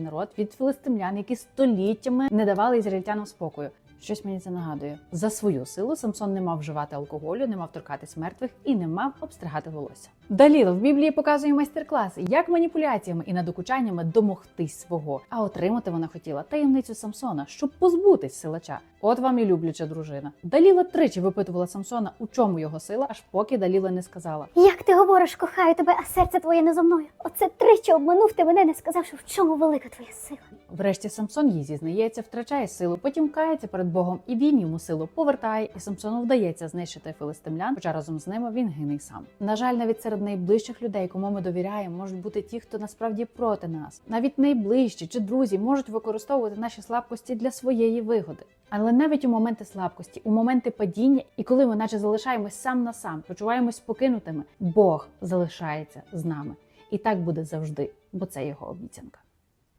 народ від філистимлян, які століттями не давали ізраїльтянам спокою. Щось мені це нагадує. За свою силу Самсон не мав вживати алкоголю, не мав торкатись мертвих і не мав обстригати волосся. Даліло в Біблії показує майстер-класи, як маніпуляціями і надокучаннями домогтись свого. А отримати вона хотіла таємницю Самсона, щоб позбутись силача. От вам і любляча дружина. Даліла тричі випитувала Самсона, у чому його сила, аж поки Даліла не сказала. Як ти говориш, кохаю тебе, а серце твоє не зо мною. Оце тричі обманув ти мене, не сказавши, в чому велика твоя сила. Врешті Самсон їй зізнається, втрачає силу, потім кається перед Богом, і він йому силу повертає, і Самсону вдається знищити филистимлян, хоча разом з ними він гине сам. На жаль, навіть серед найближчих людей, кому ми довіряємо, можуть бути ті, хто насправді проти нас. Навіть найближчі чи друзі можуть використовувати наші слабкості для своєї вигоди. Але навіть у моменти слабкості, у моменти падіння, і коли ми наче залишаємось сам на сам, почуваємось покинутими, Бог залишається з нами. І так буде завжди, бо це його обіцянка.